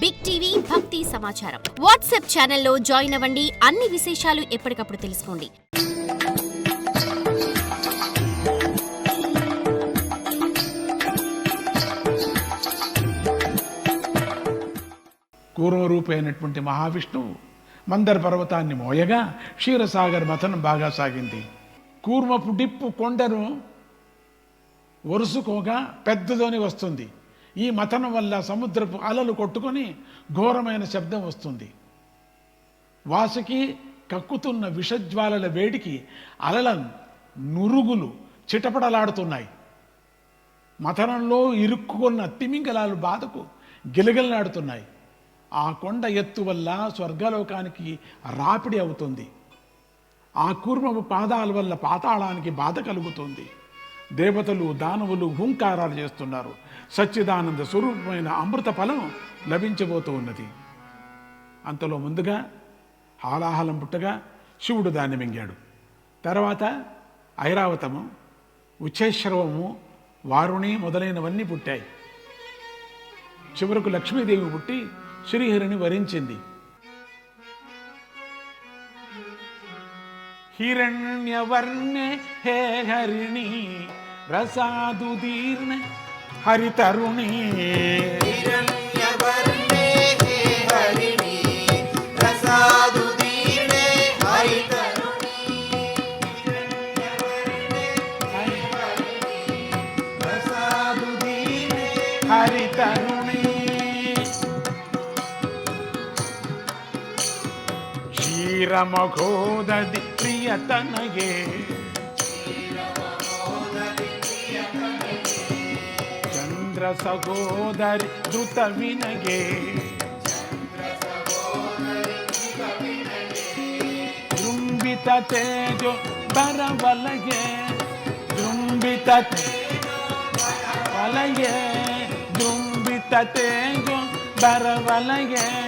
Big TV భక్తి సమాచారం WhatsApp ఛానల్లో జాయిన్ అవ్వండి. అన్ని విశేషాలు ఎప్పటికప్పుడు తెలుసుకోండి. కూర్మరూపైనటువంటి మహావిష్ణువు మందర పర్వతాన్ని మోయగా క్షీరసాగర్ మథనం బాగా సాగింది. కూర్మపు డిప్పు కొండను వరుసుకోగా పెద్దదోని వస్తుంది. ఈ మథనం వల్ల సముద్రపు అలలు కొట్టుకొని ఘోరమైన శబ్దం వస్తుంది. వాసుకి కక్కుతున్న విషజ్వాలల వేడికి అలల నురుగులు చిటపడలాడుతున్నాయి మథనంలో ఇరుక్కున్న తిమింగలాలు బాధకు గిలగిలలాడుతున్నాయి. ఆ కొండ ఎత్తు వల్ల స్వర్గలోకానికి రాపిడి అవుతుంది. ఆ కూర్మపు పాదాల వల్ల పాతాళానికి బాధ కలుగుతుంది. దేవతలు దానవులు హుంకారాలు చేస్తున్నారు. సచ్చిదానంద స్వరూపమైన అమృత ఫలం లభించబోతూ ఉన్నది. అంతలో ముందుగా హాలాహలం పుట్టగా శివుడు దాన్ని మింగాడు. తర్వాత ఐరావతము ఉచ్చేశ్రవము వారుణి మొదలైనవన్నీ పుట్టాయి. చివరకు లక్ష్మీదేవి పుట్టి శ్రీహరిని వరించింది. హిరణ్యవర్ణే హే హరిణి రసాదుదీర్ణ హరితరుణి హిరణ్యవర్ణే హే హరిణి రసాదుదీర్ణ హరితరుణి రసాదుదీర్ణ హరితరుణి క్షీరమఘోదీ ಪ್ರಿಯತನಗೆ ಚಂದ್ರ ಸಹೋದರಿ ಧೃತ ವಿನಗೆ. ಜೃಂಬಿತ ತೇಜೋ ಬರವಲಗೆ. ಬೃಂಬಿತ ತೇಜೋ ಬರವಲಗೆ. ಜೃಂಬಿತ ತೇಜೋ ಬರವಲಗೆ.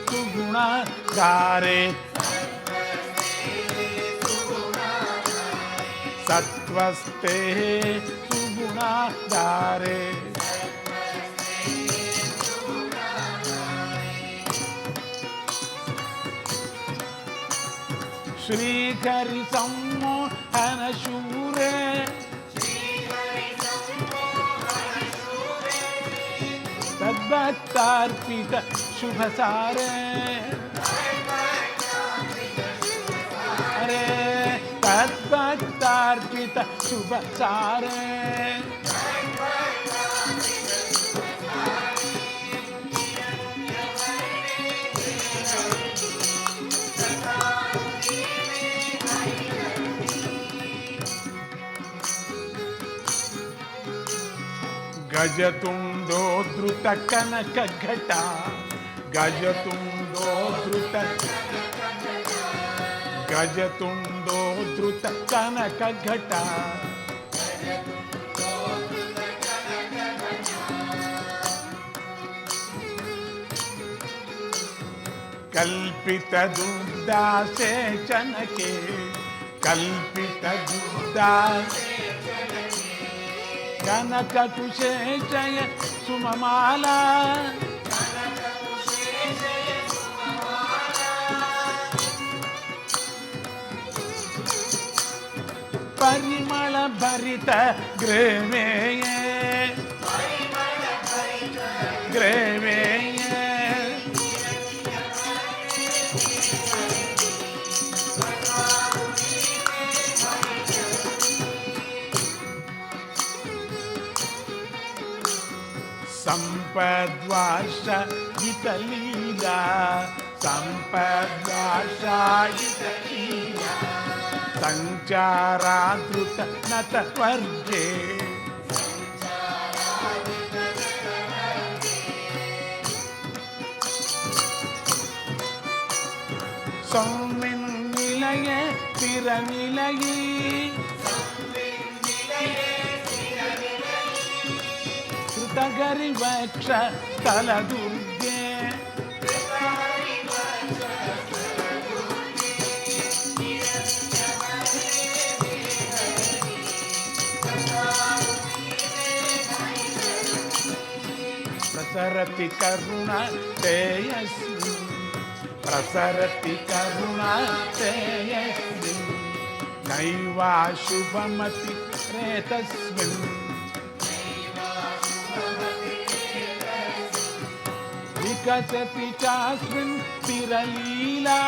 गुणागारे सत्वस्ते सुगुणागारे श्रीकरिसम्मोहनशूर मत्तार्पित शुभ सारे। अरे तत्मत्तार्पित शुभ सारे। गज तुम दो द्रुत कनक घटा, गज तुम्डो द्रुत ो धृतकनकघटा गजतुण्डो धृत गजतुण्डो धृतकनकघटा कल्पितदुर्दासे चनके कल्पितदुर्दासे कनककुशे जय కల్పిత సుమమాల పరిమళ భరిత గ్రేవేయ ఇతలీలా సంపద్వార్ష ఇతలీలా సంచారాదృత నతవర్గే. సౌమిన్ నిలయ స్థిర నిలయీ కృతగరివక్ష స్థల ప్రసరతి కరుణ తేయస్మి ప్రసరతి కరుణ తేయస్మి నైవా శుభమతి రేతస్మిన్ వికసతి చాస్మిన్ తిరలీలా.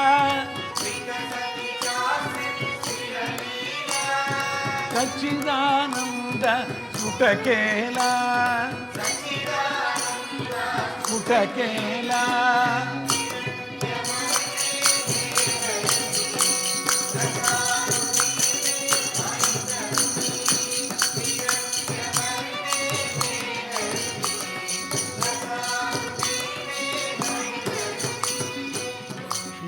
సచ్చిదానంద స్ఫుటకేలా सकेला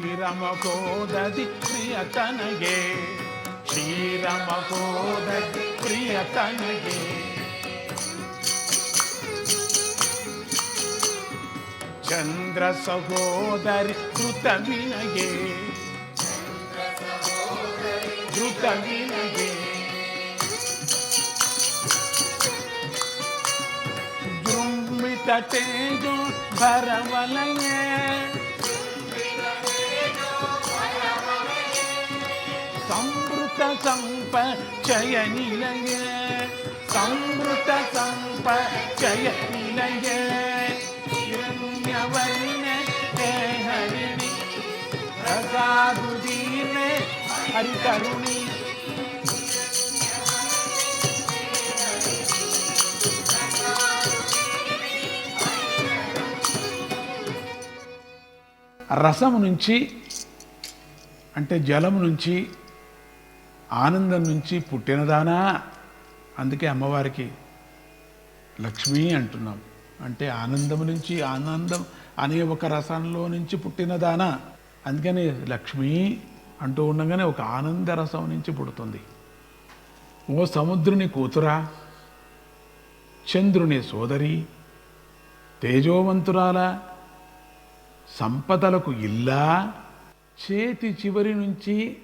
శ్రీరమకోదది ప్రియతనగే శ్రీరమకోదది ప్రియతనగే ಚಂದ್ರ ಸಹೋದರಿ ಕೃತ ವಿನಗೆ ಕೃತ ವಿನಗೆ ಜೃಂಬಿತ ತೇಜೋ ಭರವಲಯ ಸಂವೃತ ಸಂಪಚಯ ನಿಲಯ ಸಂವೃತ ಸಂಪಚಯ ನಿಲಯ చయ రసము నుంచి అంటే జలము నుంచి ఆనందం నుంచి పుట్టినదానా? అందుకే అమ్మవారికి లక్ష్మి అంటున్నాం. అంటే ఆనందం నుంచి ఆనందం అనే ఒక రసంలో నుంచి పుట్టినదానా అందుకని లక్ష్మి అంటూ ఉండగానే ఒక ఆనంద రసం నుంచి పుడుతుంది. ఓ సముద్రుని కూతురా చంద్రుని సోదరి తేజోవంతురాల సంపదలకు ఇల్లా చేతి చివరి నుంచి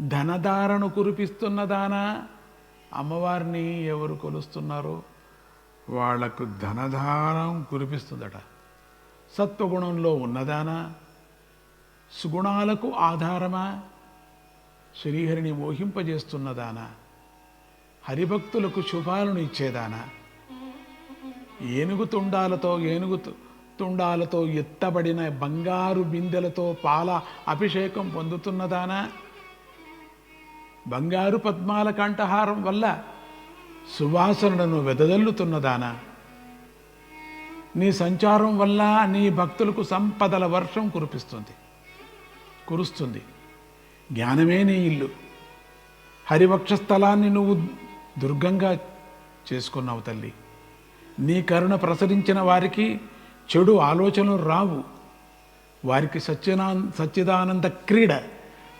ధనధారను కురిపిస్తున్నదానా అమ్మవారిని ఎవరు కొలుస్తున్నారో వాళ్ళకు ధనధారం కురిపిస్తుందట. సత్వగుణంలో ఉన్నదానా? సుగుణాలకు ఆధారమా? శ్రీహరిని మోహింపజేస్తున్నదానా? హరిభక్తులకు శుభాలను ఇచ్చేదానా? ఏనుగు తుండాలతో ఏనుగు తు- తుండాలతో ఎత్తబడిన బంగారు బిందెలతో పాల అభిషేకం పొందుతున్నదానా? బంగారు పద్మాల కంఠహారం వల్ల సువాసనలను వెదజల్లుతున్నదానా నీ సంచారం వల్ల నీ భక్తులకు సంపదల వర్షం కురిపిస్తుంది కురుస్తుంది. జ్ఞానమే నీ ఇల్లు. హరివక్షస్థలాన్ని నువ్వు దుర్గంగా చేసుకున్నావు తల్లి. నీ కరుణ ప్రసరించిన వారికి చెడు ఆలోచనలు రావు. వారికి సత్యనా సచ్చిదానంద క్రీడ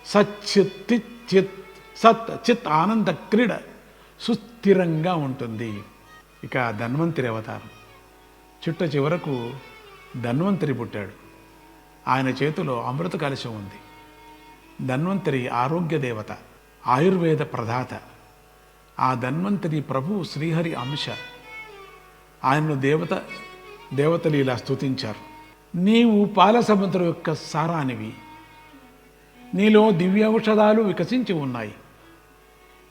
సచ్చిత్ చిత్ సత్ చిత్ ఆనంద క్రీడ. సుస్థిరంగా ఉంటుంది. ఇక ధన్వంతరి అవతారం. చిట్ట చివరకు ధన్వంతరి పుట్టాడు. ఆయన చేతిలో అమృత కలశం ఉంది. ధన్వంతరి ఆరోగ్య దేవత ఆయుర్వేద ప్రదాత ఆ ధన్వంతరి ప్రభు శ్రీహరి అంశ. ఆయనను దేవత దేవతలు ఇలా స్తుతించారు. నీవు పాల సముద్రం యొక్క సారానివి. నీలో దివ్య ఔషధాలు వికసించి ఉన్నాయి.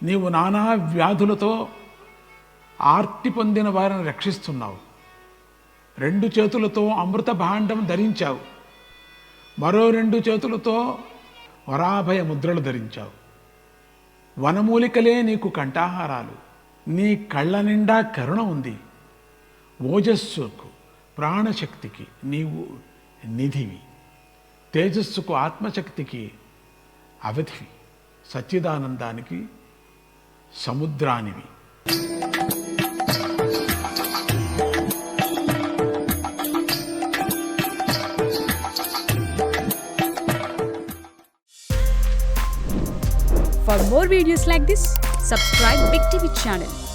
నీవు నానా వ్యాధులతో ఆర్తి పొందిన వారిని రక్షిస్తున్నావు. రెండు చేతులతో అమృత భాండం ధరించావు. మరో రెండు చేతులతో వరాభయ ముద్రలు ధరించావు. వనమూలికలే నీకు కంఠాహారాలు. నీ కళ్ళ నిండా కరుణ ఉంది. ఓజస్సుకు ప్రాణశక్తికి నీవు నిధివి. తేజస్సుకు ఆత్మశక్తికి అవధివి. సచ్చిదానందానికి సముద్రానివి For more videos like this, subscribe Big TV channel